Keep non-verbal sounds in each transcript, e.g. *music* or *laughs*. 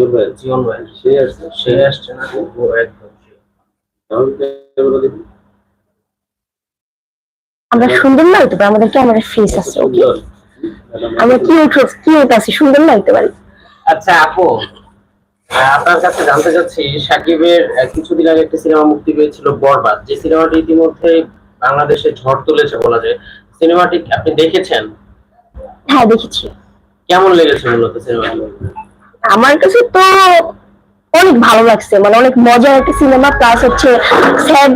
জীবন ভাই জীবন ভাই সে আসছে সে আসছে না ও একদম তাহলে আমরা সুন্দর না হইতে পারি আমাদের ক্যামেরা আছে ওকে আমরা কি কি আছি সুন্দর না হইতে পারি? আচ্ছা আপু আপনার কাছে জানতে চাচ্ছি সাকিবের কিছুদিন আগে একটা সিনেমা মুক্তি পেয়েছিল বরবাদ। যে সিনেমাটি ইতিমধ্যে বাংলাদেশে ঝড় তুলেছে বলা যায় সিনেমাটি আপনি দেখেছেন? হ্যাঁ দেখেছি। কেমন লেগেছে মূলত সিনেমাটি? আমার কাছে তো অনেক ভালো লাগছে মানে অনেক মজার একটা সিনেমা প্লাস হচ্ছে স্যাড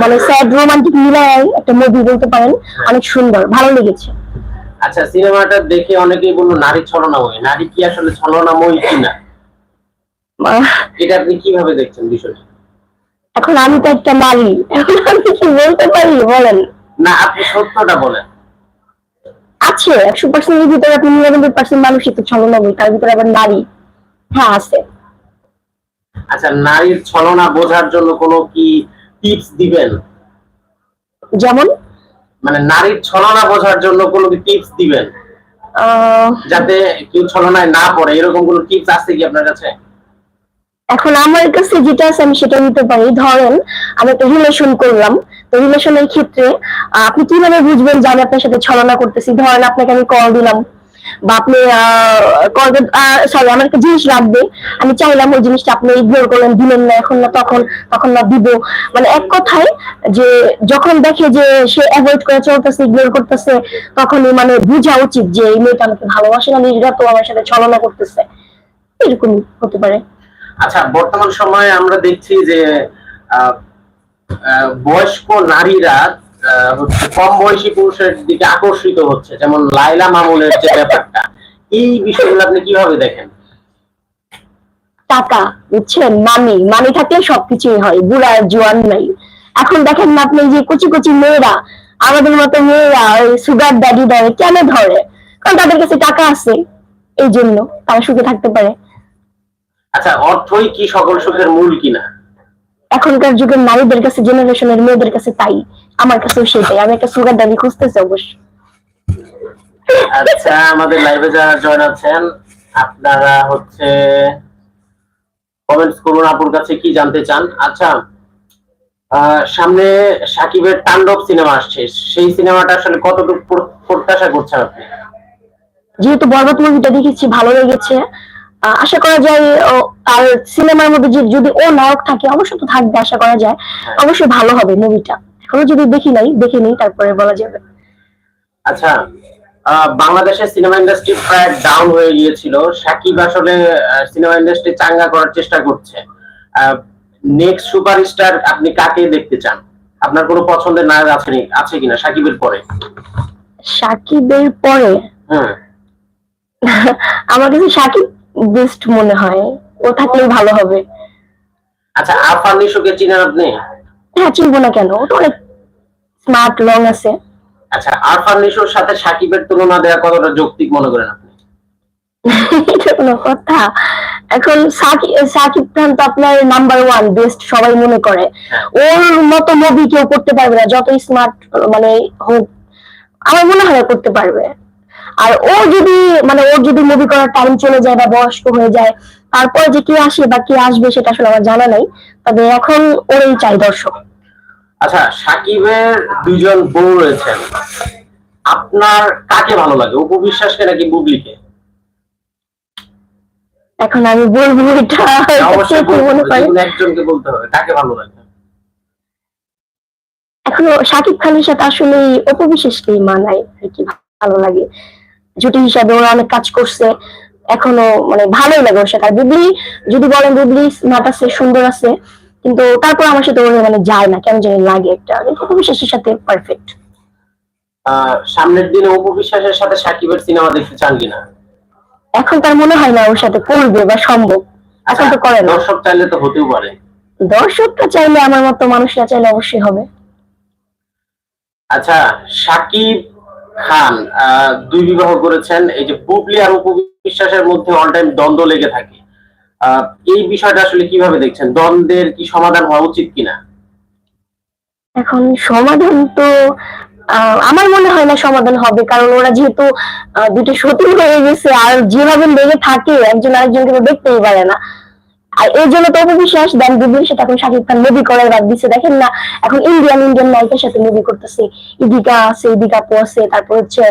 মানে স্যাড রোমান্টিক মিলায় একটা মুভি বলতে পারেন অনেক সুন্দর ভালো লেগেছে। আচ্ছা সিনেমাটা দেখে অনেকেই বলল নারী ছলনাময়ী। নারী কি আসলে ছলনাময়ী কিনা? এটা আপনি কীভাবে দেখছেন বিষয়টা? এখন আমি তো একটা নারী এখন আমি কি বলতে পারি বলেন। না আপনি সত্যটা বলেন। আছে একশো পার্সেন্টের ভিতরে আপনি নিরানব্বই পার্সেন্ট মানুষই তো ছলনাময়ী তার ভিতরে আবার নারী। হ্যাঁ আছে। আচ্ছা নারীর ছলনা বোঝার জন্য কোনো কি টিপস দিবেন? যেমন? মানে নারীর ছলনা বোঝার জন্য কোনো কি টিপস দিবেন? যাতে কেউ ছলনায় না পড়ে এরকম কোনো টিপস আছে কি আপনার কাছে? এখন আমার কাছে যেটা আছে আমি সেটা নিতে পারি। ধরেন আমি একটা রিলেশন করলাম। তো রিলেশনের ক্ষেত্রে আপনি কীভাবে বুঝবেন যে আমি আপনার সাথে ছলনা করতেছি? ধরেন আপনাকে আমি কল দিলাম। বা আপনি সরি আমার একটা জিনিস লাগবে আমি চাইলাম ওই জিনিসটা আপনি ইগনোর করলেন, দিলেন না, এখন না, তখন তখন না দিব। মানে এক কথায় যে যখন দেখে যে সে অ্যাভয়েড করে চলতেছে ইগনোর করতেছে, তখনই মানে বোঝা উচিত যে এই মেয়েটা আমাকে ভালোবাসে না নিজেরা তো আমার সাথে ছলনা করতেছে। এরকমই হতে পারে। আচ্ছা বর্তমান সময়ে আমরা দেখছি যে বয়স্ক নারীরা হচ্ছে কম বয়সী পুরুষের দিকে আকর্ষিত হচ্ছে যেমন লাইলা মামুনের যে ব্যাপারটা। এই বিষয়গুলো আপনি কীভাবে দেখেন? টাকা বুঝছেন? মানি মানি থাকলে সবকিছুই হয় বুড়া জোয়ান নাই। এখন দেখেন না আপনি যে কচি কচি মেয়েরা আমাদের মতো মেয়েরা ওই সুগার ড্যাডি ধরে কেন ধরে? কারণ তাদের কাছে টাকা আছে এই জন্য তারা সুখে থাকতে পারে। আচ্ছা অর্থই কি সকল সুখের মূল কিনা? এখনকার যুগের নারীদের কাছে জেনারেশনের মেয়েদের কাছে তাই। আমার কাছেও সেটাই। আমি একটা সুগার ড্যাডি খুঁজতেছি অবশ্য আচ্ছা আমাদের লাইভে যারা জয়েন আছেন আপনারা হচ্ছে কমেন্টস করুন আপুর কাছে কি জানতে চান। আচ্ছা সামনে সাকিবের তাণ্ডব সিনেমা আসছে। সেই সিনেমাটা আসলে কতটুকু প্রত্যাশা করছেন আপনি? যেহেতু বরবাদ মুভিটা দেখেছি ভালো লেগেছে। আশা করা যায় আর সিনেমার মধ্যে যদি ও নায়ক থাকে অবশ্য তো থাকবে আশা করা যায়। অবশ্যই ভালো হবে মুভিটা এখনও যদি দেখি নাই দেখে নেই তারপরে বলা যাবে। আচ্ছা বাংলাদেশের সিনেমা ইন্ডাস্ট্রি প্রায় ডাউন হয়ে গিয়েছিল। সাকিব আসলে সিনেমা ইন্ডাস্ট্রি চাঙ্গা করার চেষ্টা করছে। নেক্সট সুপারস্টার আপনি কাকে দেখতে চান? আপনার কোনো পছন্দের নায়ক আছে আছে কিনা সাকিবের পরে? সাকিবের পরে? *laughs* আমার কাছে সাকিব বেস্ট মনে হয়। ও থাকলেই ভালো হবে। আচ্ছা আরফান নিশোকে চিনেন আপনি? হ্যাঁ চিনবো না কেন? ও তো অনেক স্মার্ট লং আছে। আচ্ছা আরফান নিশোর সাথে সাকিবের তুলনা দেওয়া কতটা যৌক্তিক মনে করেন আপনি? এটা কোনো কথা। এখন সাকিব সাকিব খান তো আপনার নাম্বার ওয়ান বেস্ট সবাই মনে করে। ওর মতো মুভি কেউ করতে পারবে না যত স্মার্ট মানে হোক। আমার মনে হয় করতে পারবে। আর ও যদি মানে ওর যদি মুভি করার টাইম চলে যায় বা বয়স্ক হয়ে যায় তারপর যে কে আসে বা কে আসবে সেটা আসলে আমার জানা নাই তবে এখন ওরই চাই দর্শক। আচ্ছা সাকিবের দুজন বউ রয়েছেন। আপনার কাকে ভালো লাগে অপু বিশ্বাসকে নাকি বুবলিকে? এখন আমি বলব এটা কি মনে একজনকে বলতে হবে কাকে ভালো লাগে? এখনও শাকিব খানের সাথে আসলে অপবিশ্বাসকেই মানায় আর কি ভালো লাগে। জুটি হিসাবে ওরা অনেক কাজ করছে। এখনও মানে ভালোই লাগে ওর সাথে। আর বুবলি যদি বলেন বুবলি স্মার্ট আছে সুন্দর আছে কিন্তু তারপর আমার সাথে ওর মানে যায় না কেন জানি লাগে একটা। কিন্তু অপবিশ্বাসের সাথে পারফেক্ট সামনের দিনে অপু বিশ্বাসের সাথে সাকিবের সিনেমা দেখতে চান কিনা? এখন তার মনে হয় না ওর সাথে করবে বা সম্ভব। এখন তো করে না। দর্শক চাইলে তো হতেও পারে। দর্শকরা চাইলে আমার মতো মানুষরা চাইলে অবশ্যই হবে। আচ্ছা সাকিব খান আহ, দুই বিবাহ করেছেন। এই যে বুবলি আর অপু বিশ্বাসের মধ্যে অল টাইম দ্বন্দ্ব লেগে থাকে। এই বিষয়টা আসলে কীভাবে দেখছেন? দ্বন্দ্বের কি সমাধান হওয়া উচিত কিনা? এখন সমাধান তো আমার মনে হয় না সমাধান হবে কারণ ওরা যেহেতু দুটো সতী হয়ে গেছে আর যেভাবে লেগে থাকে একজন আরেকজনকে তো দেখতেই পারে না। আর এই জন্য তো অপবিশ্বাস দেন বিবির সাথে এখন শাকিব খান মুভি করার বাদ দিচ্ছে দেখেন না এখন ইন্ডিয়ান ইন্ডিয়ান নায়িকার সাথে মুভি করতেছে। ইদিকা আছে ইদিকা আপু আছে তারপর হচ্ছে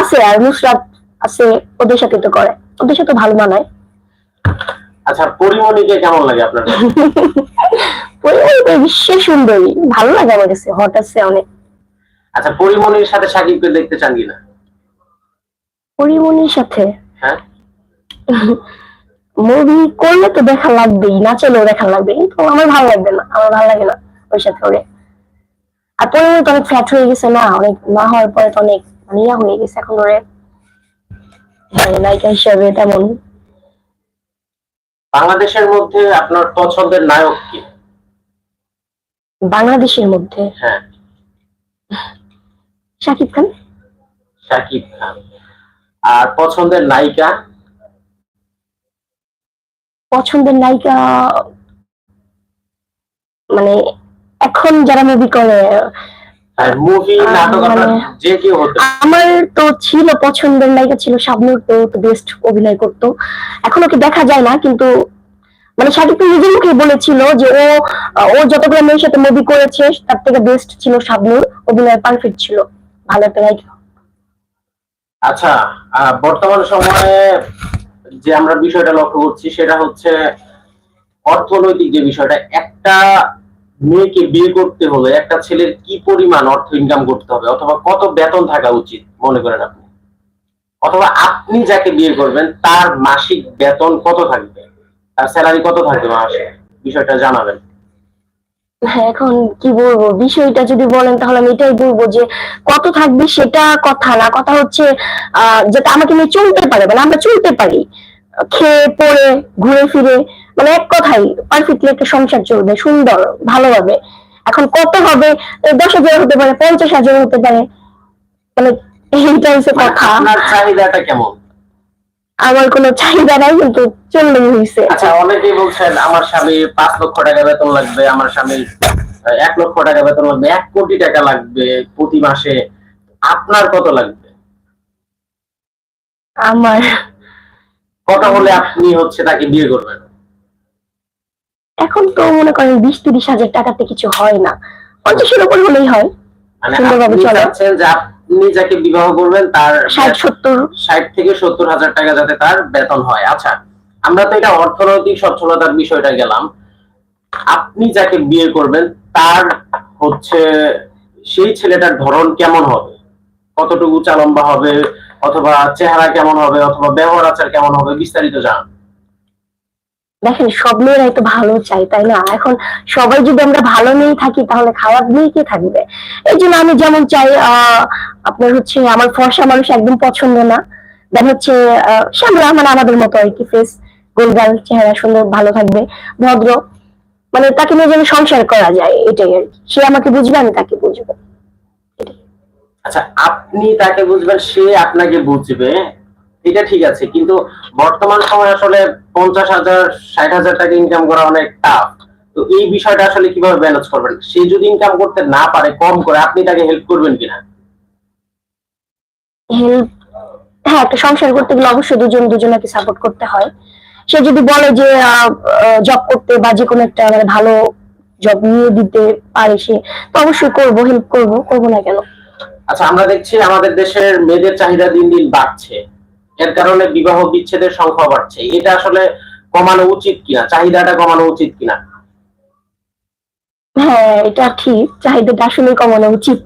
আছে আর নুসরাত আছে ওদের সাথে তো করে। ওদের সাথে ভালো মানায়। আচ্ছা পরিমণিকে কেমন লাগে আপনার *laughs* পরিমণি তো বিশ্বের সুন্দরী। ভালো লাগে আমার কাছে হট আছে অনেক। আচ্ছা পরিমণির সাথে সাকিবকে দেখতে চান কিনা? পরিমণির সাথে? হ্যাঁ। *laughs* মুভি করলে তো দেখা লাগবেই না চলেও দেখা লাগবে কিন্তু আমার ভালো লাগবে না আমার ভালো লাগে না ওই সাথে ওরে আর পরিমণি তো অনেক ফ্ল্যাট হয়ে গেছে না অনেক না হওয়ার পরে তো অনেক মানে ইয়া হয়ে গেছে এখন ওরে। মানে নায়িকা হিসাবে তেমন। বাংলাদেশের মধ্যে আপনার পছন্দের নায়ক কি? বাংলাদেশের মধ্যে? হ্যাঁ। শাকিব খান। শাকিব খান। আর পছন্দের নায়িকা? পছন্দের নায়িকা মানে এখন যারা মুভি করে মুভি নাটক মানে- যে কেউ হতে আমার তো ছিল পছন্দের নায়িকা ছিল শাবনূর তো বেস্ট অভিনয় করতো। এখন ওকে দেখা যায় না কিন্তু মানে শাকিব খান নিজের মুখে বলেছিল যে ও ও যতগুলো মেয়ের সাথে মুভি করেছে তার থেকে বেস্ট ছিল শাবনূর। অভিনয় পারফেক্ট ছিল। ভালো একটা নায়িকা। আচ্ছা বর্তমান সময়ে যে আমরা বিষয়টা লক্ষ্য করছি সেটা হচ্ছে অর্থনৈতিক যে বিষয়টা, একটা মেয়েকে বিয়ে করতে হবে একটা ছেলের কি পরিমাণ অর্থ ইনকাম করতে হবে অথবা কত বেতন থাকা উচিত, মনে করেন আপনি? অথবা আপনি যাকে বিয়ে করবেন, তার মাসিক বেতন কত থাকবে? তার স্যালারি কত থাকবে মাসে? বিষয়টা জানাবেন। এখন কি বলব? বিষয়টা যদি বলেন তাহলে আমি এটাই বলব যে কত থাকবে সেটা কথা না। কথা হচ্ছে আহ যাতে আমাকে নিয়ে চলতে পারে মানে আমরা চলতে পারি। খেয়ে পড়ে ঘুরে ফিরে মানে এক কথাই পারফেক্টলি একটা সংসার চলবে সুন্দর ভালোভাবে। এখন কত হবে? দশ হাজার হতে পারে পঞ্চাশ হাজার হতে পারে। মানে এইটা হচ্ছে মানে কথা। আপনার চাহিদাটা কেমন? আমার কোনো চাহিদা নাই কিন্তু চললেই হয়েছে আচ্ছা অনেকেই বলছেন আমার স্বামী পাঁচ লক্ষ টাকা বেতন লাগবে আমার স্বামী এক লক্ষ টাকা বেতন লাগবে এক কোটি টাকা লাগবে প্রতি মাসে। আপনার কত লাগবে? আমার কত হলে আপনি হচ্ছে তাকে বিয়ে করবেন? এখন তো মনে করেন বিশ তিরিশ হাজার টাকাতে কিছু হয় না। পঞ্চাশের উপর হলেই হয়। মানে সুন্দরভাবে চলে। যে আপনি যাকে বিবাহ করবেন তার ষাট সত্তর। ষাট থেকে সত্তর হাজার টাকা যাতে তার বেতন হয়। আচ্ছা আমরা তো এটা অর্থনৈতিক সচ্ছলতার বিষয়টা গেলাম। আপনি যাকে বিয়ে করবেন তার হচ্ছে সেই ছেলেটার ধরন কেমন হবে? কতটুকু চালম্বা হবে? অথবা চেহারা কেমন হবে? অথবা ব্যবহার আচার কেমন হবে? বিস্তারিত জান দেখেন, সব মেয়েরাই তো ভালো চাই তাই না? এখন সবাই যদি আমরা ভালো নিয়ে থাকি, তাহলে খারাপ নিয়ে কে থাকবে? এই জন্য আমি যেমন চাই আপনার হচ্ছে আমার ফর্সা মানুষ একদম পছন্দ না। দেন হচ্ছে শ্যামলা মানে আমাদের মতো আর কি ফেস গোলগাল চেহারা সুন্দর, ভালো থাকবে, ভদ্র। মানে তাকে নিয়ে যেন সংসার করা যায়, এটাই আর কি। সে আমাকে বুঝবে, আমি তাকে বুঝব। আচ্ছা আপনি তাকে বুঝবেন, সে আপনাকে বুঝবে। এটা ঠিক আছে কিন্তু বর্তমান সময় আসলে পঞ্চাশ হাজার ষাট হাজার টাকা ইনকাম করা অনেক টাফ তো এই বিষয়টা আসলে কীভাবে ব্যালেন্স করবেন? সে যদি ইনকাম করতে না পারে কম করে আপনি তাকে হেল্প করবেন কিনা? হেল্প হ্যাঁ একটা সংসার করতে গেলে অবশ্যই দুজন দুজনকে সাপোর্ট করতে হয়। সে যদি বলে যে জব করতে বা যে কোনো একটা মানে ভালো জব নিয়ে দিতে পারে সে তো অবশ্যই করব হেল্প করব করব না কেন? আচ্ছা আমরা দেখছি আমাদের দেশের মেয়েদের চাহিদা দিন দিন বাড়ছে। এর কারণে বিবাহ বিচ্ছেদের সংখ্যা বাড়ছে। এটা আসলে কমানো উচিত কিনা? চাহিদাটা কমানো উচিত কিনা? হ্যাঁ এটা ঠিক। চাহিদাটা আসলে কমানো উচিত।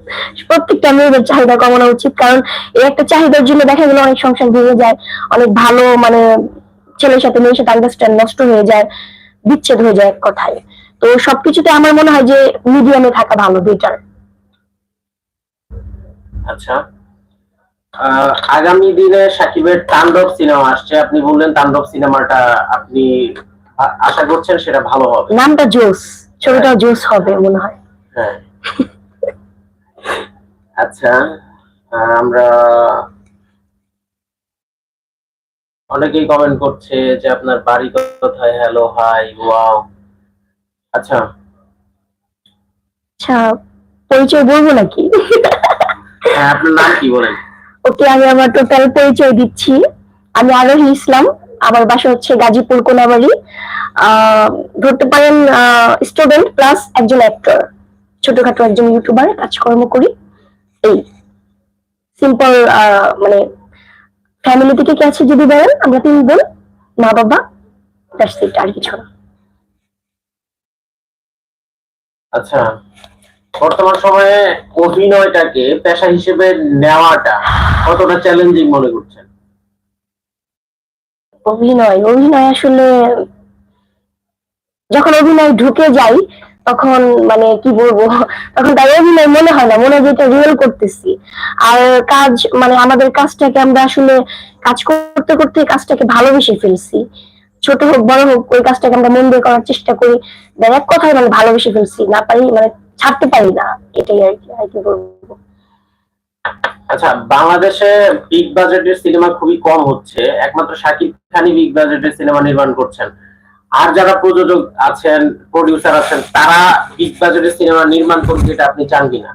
প্রত্যেকটা মেয়েদের চাহিদা কমানো উচিত। কারণ এই একটা চাহিদার জন্য দেখা গেলো অনেক সংসার ভেঙে যায়। অনেক ভালো মানে ছেলের সাথে মেয়ের সাথে আন্ডারস্ট্যান্ড নষ্ট হয়ে যায় বিচ্ছেদ হয়ে যায় এক কথায়। তো সবকিছুতে আমার মনে হয় যে মিডিয়ামে থাকা ভালো বেটার আচ্ছা। আগামী দিনে সাকিবের তাণ্ডব সিনেমা আসছে। আপনি বললেন তাণ্ডব সিনেমাটা আপনি আশা করছেন সেটা ভালো হবে। নামটা জোস। ছবিটা জোস হবে মনে হয়। হ্যাঁ। আচ্ছা আমরা অনেকেই কমেন্ট করছে যে আপনার বাড়ি কোথায়? হ্যালো হাই ওয়াও আচ্ছা। আচ্ছা পরিচয় বলব নাকি? হ্যাঁ আপনার নাম কি বলেন? ওকে আমি আমার টোটাল পরিচয় দিচ্ছি। আমি আরোহী ইসলাম, আমার বাসা হচ্ছে গাজীপুর কোনাবাড়ি। ধরতে পারেন স্টুডেন্ট প্লাস একজন অ্যাক্টর ছোটখাটো একজন ইউটিউবার কাজকর্ম করি। এই সিম্পল মানে ফ্যামিলি থেকে কি আছে যদি বলেন, আমরা তিন বোন, মা, বাবা আর কিছু না। আচ্ছা বর্তমান সময়ে অভিনয়টাকে পেশা হিসেবে নেওয়াটা কতটা চ্যালেঞ্জিং মনে করছেন? অভিনয় অভিনয় আসলে যখন অভিনয় ঢুকে যাই, তখন মানে কি বলব, তখন তার অভিনয় মনে হয় না, মনে হয় রিয়েল করতেছি। আর কাজ মানে আমাদের কাজটাকে আমরা আসলে কাজ করতে করতে কাজটাকে ভালোবেসে ফেলছি। ছোট হোক, বড় হোক, ওই কাজটাকে আমরা মন দিয়ে করার চেষ্টা করি। এক কথায় মানে ভালোবেসে ফেলছি, না পারি মানে ছাড়তে পারি না এটাই আর কি আর কি বলব। আচ্ছা বাংলাদেশে বিগ বাজেটের সিনেমা খুবই কম হচ্ছে একমাত্র শাকিব খানই বিগ বাজেটের সিনেমা নির্মাণ করছেন। আর যারা প্রযোজক আছেন প্রডিউসার আছেন তারা বিগ বাজেটের সিনেমা নির্মাণ করতে এটা আপনি চান কিনা?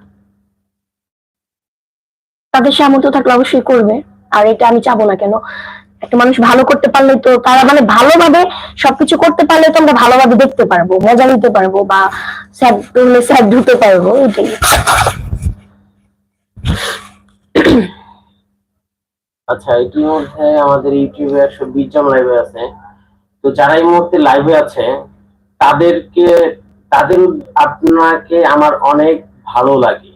তাদের সামর্থ্য থাকলে অবশ্যই করবে আর এটা আমি চাবো না কেন? একটা মানুষ ভালো করতে পারলে তো তারা মানে ভালোভাবে সবকিছু করতে পারলে তো আমরা ভালোভাবে দেখতে পারব, মজা নিতে পারব বা হলে স্যাড ধুতে পারব, এটাই। আচ্ছা ইতিমধ্যে আমাদের ইউটিউবে একশো বিশ জন লাইভে আছে। তো যারা এই মুহূর্তে লাইভে আছে, তাদেরকে, তাদের আপনাকে আমার অনেক ভালো লাগে।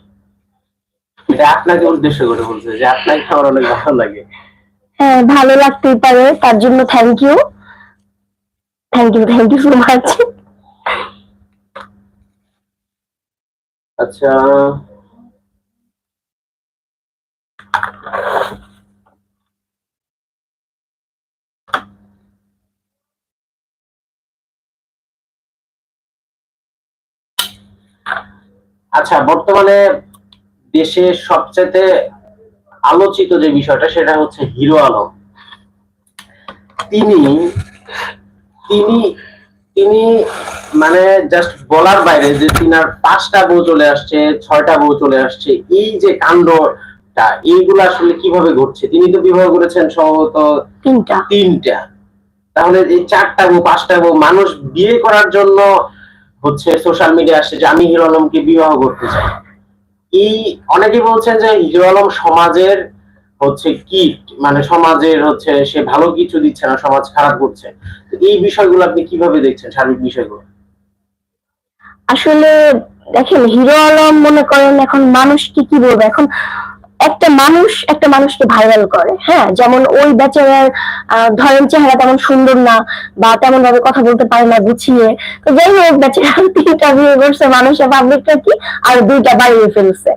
এটা আপনাকে উদ্দেশ্য করে বলছে যে আপনাকে আমার অনেক ভালো লাগে। ভালো লাগতেই পারে, তার জন্য thank you thank you thank you so much আচ্ছা। আচ্ছা বর্তমানে দেশের সবচেয়ে আলোচিত যে বিষয়টা সেটা হচ্ছে হিরো আলম। তিনি তিনি তিনি মানে জাস্ট বলার বাইরে যে তিনার পাঁচটা বউ চলে আসছে ছয়টা বউ চলে আসছে এই যে কাণ্ডটা এইগুলো আসলে কীভাবে ঘটছে? তিনি তো বিবাহ করেছেন সম্ভবত তিনটা। তিনটা। তাহলে এই চারটা বউ পাঁচটা বউ মানুষ বিয়ে করার জন্য হচ্ছে সোশ্যাল মিডিয়া আসছে যে আমি হিরো আলমকে বিবাহ করতে চাই। এই অনেকে বলছেন যে হিরো আলম সমাজের হচ্ছে কি মানে সমাজের হচ্ছে সে ভালো কিছু দিচ্ছে না, সমাজ খারাপ করছে। এই বিষয়গুলো আপনি কীভাবে দেখছেন, সার্বিক বিষয়গুলো? আসলে দেখেন, হিরো আলম মনে করেন এখন মানুষ কি কি বলবে? এখন একটা মানুষ একটা মানুষকে ভাইরাল করে হ্যাঁ? যেমন ওই বেচারার ধরেন চেহারা তেমন সুন্দর না বা তেমন ভাবে কথা বলতে পারে না গুছিয়ে। তো যাই হোক বেচারা তিনটা বিয়ে করছে মানুষের পাবলিকটা কি? আর দুইটা বাড়িয়ে ফেলছে।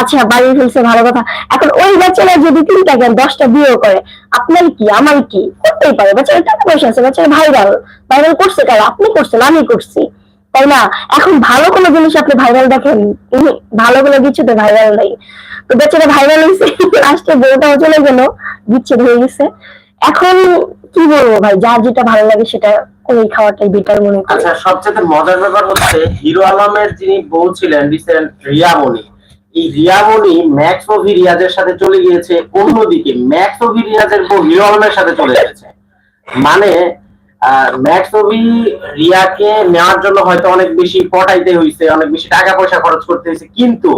আচ্ছা বাড়িয়ে ফেলছে, ভালো কথা। এখন ওই বেচারা যদি তিনটা কেন দশটা বিয়ে করে, আপনার কি, আমার কি? করতেই পারে। বেচারা টাকা পয়সা আছে বেচারা ভাইরাল ভাইরাল করছে কারা? আপনি করছেন, আমি করছি। তাই না? এখন ভালো কোনো জিনিস আপনি ভাইরাল দেখেন? ভালো কোনো কিছুতে ভাইরাল নাই। তো বেচারা ভাইরাল হয়েছে লাস্টে বউটাও চলে গেল বিচ্ছেদ হয়ে গেছে। এখন কি বলব ভাই, যার যেটা ভালো লাগে সেটা খাওয়াটাই বেটার মনে আচ্ছা সবচেয়ে মজার ব্যাপার হচ্ছে হিরো আলমের যিনি বউ ছিলেন রিসেন্ট রিয়ামণি, এই রিয়ামণি ম্যাক্স রিয়াজের সাথে চলে গিয়েছে, অন্যদিকে ম্যাক্স মুভি রিয়াজের বউ হিরো আলমের সাথে চলে গেছে মানে ম্যাক্স মুভি রিয়াকে নেওয়ার জন্য হয়তো অনেক বেশি পটাইতে হয়েছে অনেক বেশি টাকা পয়সা খরচ করতে হয়েছে কিন্তু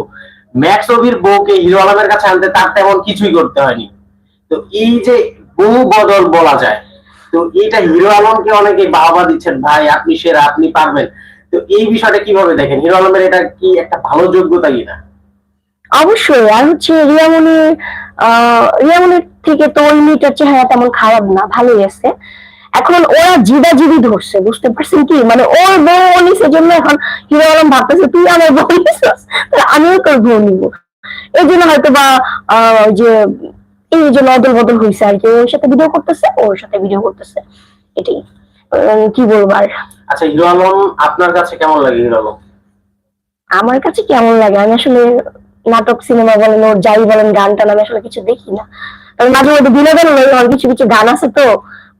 ম্যাক্স বউকে হিরো আলমের কাছে আনতে তার তেমন কিছুই করতে হয়নি। তো এই যে বউ বদল বলা যায়, তো এটা হিরো আলমকে অনেকে বাহবা দিচ্ছেন, ভাই, আপনি সেরা, আপনি পারবেন। তো এই বিষয়টা কীভাবে দেখেন? হিরো আলমের এটা কি একটা ভালো যোগ্যতা কিনা? অবশ্যই, আর হচ্ছে রিয়ামণি আহ, রিয়ামণির থেকে তো ওই মেয়েটার চেহারা তেমন খারাপ না, ভালোই আছে। এখন ওরা জিদা জিদি ধরছে বুঝতে পারছেন কি? মানে ওর বউ নিছে জন্য এখন হিরো আলম ভাবতেছে তুই আমার বউ নিছিস তাহলে আমিও তোর বউ নিব। এই জন্য হয়তো বা যে এই জন্য অদল বদল হয়েছে আর কি ওর সাথে ভিডিও করতেছে ওর সাথে ভিডিও করতেছে এটাই। কি বলব আর? আচ্ছা হিরো আলম আপনার কাছে কেমন লাগে হিরো আলম? আমার কাছে কেমন লাগে? আমি আসলে নাটক সিনেমা বলেন ওর যাই বলেন গান টান আমি আসলে কিছু দেখি না। তবে মাঝে মধ্যে বিনোদন ওর কিছু কিছু গান আছে তো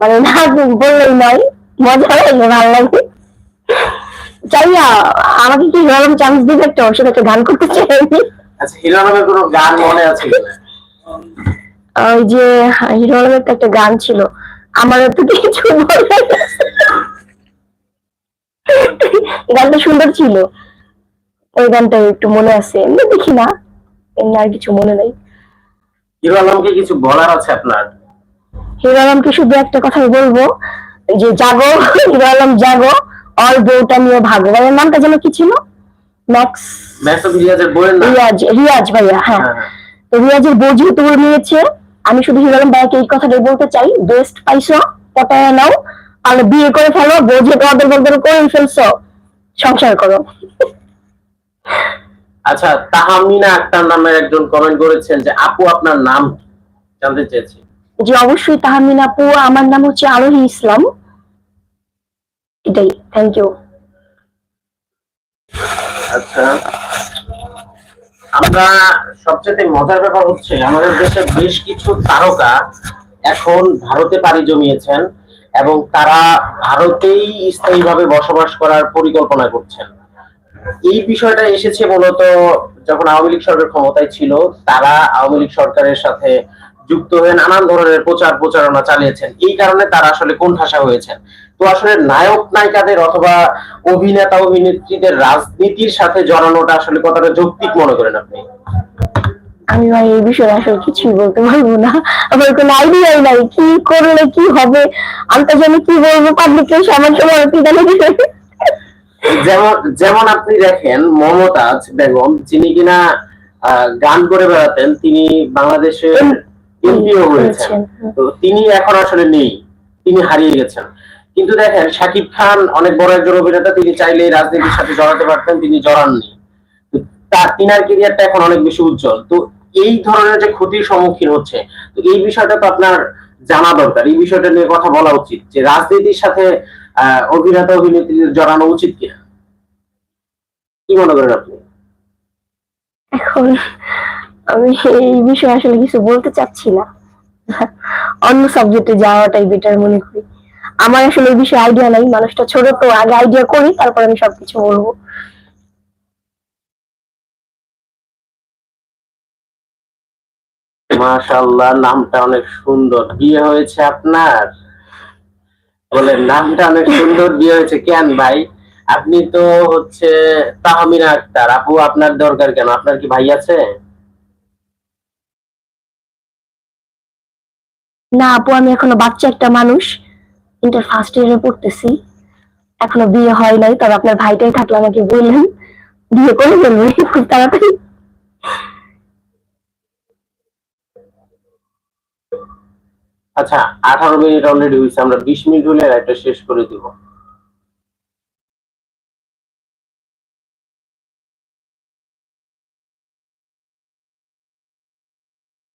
মানে না বললেই নয় মজা লাগে ভালো লাগে চাই না আমাকে কি এরকম চান্স দিবে একটা ওর সাথে গান করতে চাই। আচ্ছা হিরো আলমের কোনো গান মনে আছে ওই যে হিরো আলমের তো একটা গান ছিল। আমার তো কিছু বলার গানটা সুন্দর ছিল। ওই গানটা একটু মনে আছে এমনি দেখি না। এমনি আর কিছু মনে নেই। হিরো আলমকে কিছু বলার আছে আপনার? হিরো আলমকে শুধু একটা কথাই বলব যে জাগো *laughs* হিরো আলম জাগো অল বউটা নিয়ে ভাগো। ভাইয়ের নামটা যেন কি ছিল? ম্যাক্স রিয়াজ রিয়াজ ভাইয়া হ্যাঁ। হ্যাঁ, হ্যাঁ। তো রিয়াজের বউ যেহেতু নিয়েছে আমি শুধু হিরো আলম ভাইয়াকে এই কথাটাই বলতে চাই বেস্ট পাইছো পটায় নাও আর বিয়ে করে ফেলো বউ যেহেতু অদল বদল করে ফেলছো সংসার করো। আচ্ছা তাহামিনা আক্তার নামের একজন কমেন্ট করেছেন যে আপু আপনার নাম জানতে চেয়েছি। যে অবশ্যই তাহমিন আপু আমার নাম হচ্ছে আরোহী ইসলাম। এটাই থ্যাংক ইউ আচ্ছা আমরা সবচেয়ে মজার ব্যাপার হচ্ছে, আমাদের বেশ কিছু তারকা এখন ভারতে পাড়ি জমিয়েছেন এবং তারা ভারতেই স্থায়ীভাবে বসবাস করার পরিকল্পনা করছেন। এই বিষয়টা এসেছে মূলত যখন আওয়ামী লীগ সরকার ক্ষমতায় ছিল, তারা আওয়ামী লীগ সরকারের সাথে যুক্ত হয়ে নানান ধরনের প্রচার প্রচারণা চালিয়েছেন। এই কারণে তারা আসলে কোণঠাসা হয়েছেন। তো আসলে নায়ক নায়িকাদের অথবা অভিনেতা অভিনেত্রীদের রাজনীতির সাথে জড়ানোটা আসলে কতটা যৌক্তিক মনে করেন আপনি? আমি ভাই এই বিষয়ে আসলে কিছুই বলতে পারব না। আমার কোনো আইডিয়াই নাই। কি করলে কি হবে? আমি তো জানি কি বলব পাবলিককে আমার সময় যেমন যেমন আপনি দেখেন মমতাজ বেগম যিনি কিনা আহ, গান করে বেড়াতেন তিনি বাংলাদেশের এমপিও হয়েছেন তো তিনি এখন আসলে নেই তিনি হারিয়ে গেছেন। কিন্তু দেখেন শাকিব খান অনেক বড় একজন অভিনেতা তিনি চাইলে রাজনীতির সাথে জড়াতে পারতেন তিনি জড়াননি। তার তিনার কেরিয়ারটা এখন অনেক বেশি উজ্জ্বল। তো এই ধরনের যে ক্ষতির সম্মুখীন হচ্ছে তো এই বিষয়টা তো আপনার জানা দরকার। এই বিষয়টা নিয়ে কথা বলা উচিত যে রাজনীতির সাথে আহ অভিনেতা অভিনেত্রীদের জড়ানো উচিত কিনা? কি মনে করেন আপনি? এখন আমি এই বিষয়ে আসলে কিছু বলতে চাচ্ছি না। অন্য সাবজেক্টে যাওয়াটাই বেটার মনে করি। আমার আসলে এই বিষয়ে আইডিয়া নাই, মানুষটা ছোট তো, আগে আইডিয়া করি, তারপর আমি সবকিছু বলব। মাশাআল্লাহ, নামটা অনেক সুন্দর। বিয়ে হয়েছে আপনার? বলেন, নামটা অনেক সুন্দর, বিয়ে হয়েছে কেন ভাই? আপনি তো হচ্ছে তাহমিনা আক্তার। আপু, আপনার দরকার কেন? আপনার কি ভাই আছে? না, আপু, আমি এখনও বাচ্চা একটা মানুষ। ইন্টার ফার্স্ট ইয়ারে পড়তেছি। এখনও বিয়ে হয় নাই, তবে আপনার ভাইটাই থাকলে আমাকে বললেন। বিয়ে করে ফেলব, খুব তাড়াতাড়ি। আচ্ছা আঠারো মিনিট অলরেডি হয়েছে, আমরা বিশ মিনিট হলে একটা শেষ করে দিব।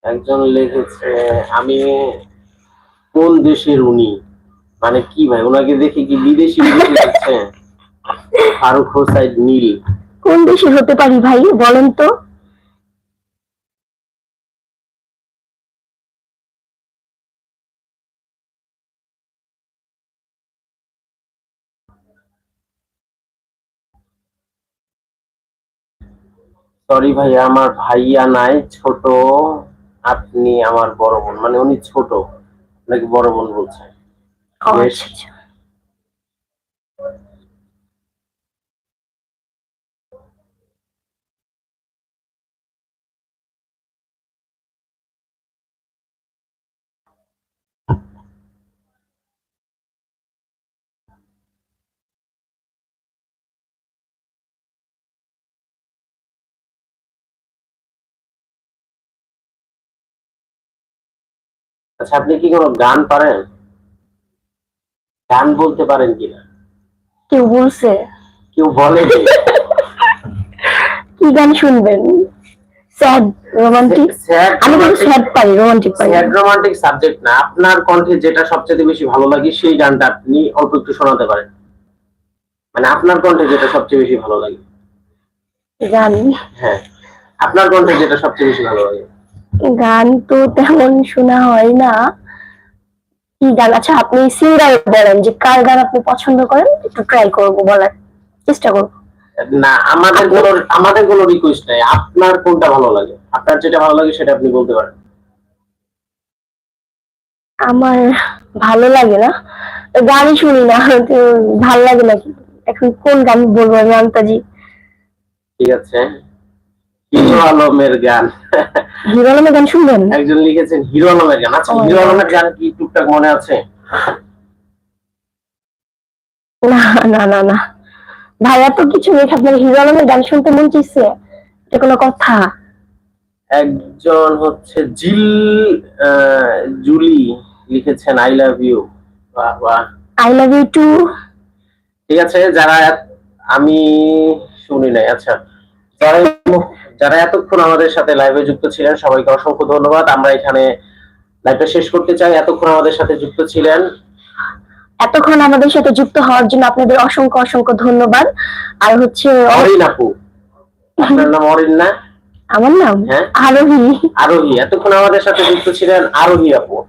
একজন লিখেছে আমি কোন দেশের উনি? মানে কি ভাই ওনাকে দেখে কি বিদেশি বিদেশি লাগছে ফারুক হোসাইড নীল। কোন দেশে হতে পারি ভাই বলেন তো। সরি ভাইয়া আমার ভাইয়া নাই ছোট। আপনি আমার বড় বোন মানে উনি ছোট নাকি বড় বোন বলছে আচ্ছা আপনি কি কোনো গান পারেন? গান বলতে পারেন কিনা? কেউ বলছে। কেউ বলে? *laughs* কি গান শুনবেন? Sad romantic? আমি কিন্তু স্যাড পাই রোমান্টিক পাই স্যাড রোমান্টিক সাবজেক্ট না। আপনার কণ্ঠে যেটা সবচেয়ে বেশি ভালো লাগে সেই গানটা আপনি অল্প একটু শোনাতে পারেন। মানে আপনার কণ্ঠে যেটা সবচেয়ে বেশি ভালো লাগে। গান? হ্যাঁ আপনার কণ্ঠে যেটা সবচেয়ে বেশি ভালো লাগে। গান তো তেমন শোনা হয় না। কি গান আচ্ছা আপনি সিঙ্গার বলেন যে কার গান আপনি পছন্দ করেন? একটু ট্রাই করব বলার চেষ্টা করব। না আমাদের কোনো আমাদের কোনো রিকোয়েস্ট নাই। আপনার কোনটা ভালো লাগে? আপনার যেটা ভালো লাগে সেটা আপনি বলতে পারেন। আমার ভালো লাগে না। গানই শুনি না তো ভালো লাগে নাকি? এখন কোন গান বলব আমি আন্তাজি ঠিক আছে। হিরো আলমের গান। হিরো আলমের গান শুনবেন? একজন লিখেছেন হিরো আলমের গান। আচ্ছা হিরো আলমের গান কি টুকটাক মনে আছে? না না না না। ভাইয়া তো কিছু নেই আপনার হিরো আলমের গান শুনতে মন চাইছে? এটা কোনো কথা? একজন হচ্ছে জিল জুলি লিখেছেন আই লাভ ইউ বাহ বাহ। আই লাভ ইউ টু ঠিক আছে যারা আমি শুনি নাই। আচ্ছা যারা এতক্ষণ আমাদের সাথে লাইভে যুক্ত ছিলেন সবাইকে অসংখ্য ধন্যবাদ। আমরা এখানে লাইভটা শেষ করতে চাই। এতক্ষণ আমাদের সাথে যুক্ত ছিলেন। এতক্ষণ আমাদের সাথে যুক্ত হওয়ার জন্য আপনাদের অসংখ্য অসংখ্য ধন্যবাদ। আর হচ্ছে অরিন আপু। আপনার নাম অরিন না? আমার নাম হ্যাঁ? আরোহী। আরোহী। এতক্ষণ আমাদের সাথে যুক্ত ছিলেন আরোহী আপু।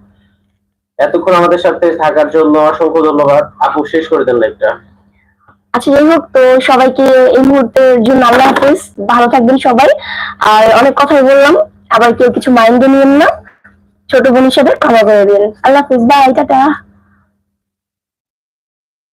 এতক্ষণ আমাদের সাথে থাকার জন্য অসংখ্য ধন্যবাদ। আপু শেষ করে দেন লাইভটা আচ্ছা যাই হোক, তো সবাইকে এই মুহূর্তের জন্য আল্লাহ হাফিজ। ভালো থাকবেন সবাই। আর অনেক কথাই বললাম, আবার কেউ কিছু মাইন্ডে নিয়েন না। ছোট বোন হিসেবে ক্ষমা করে দিন। আল্লাহ হাফিজ বাই টাটা।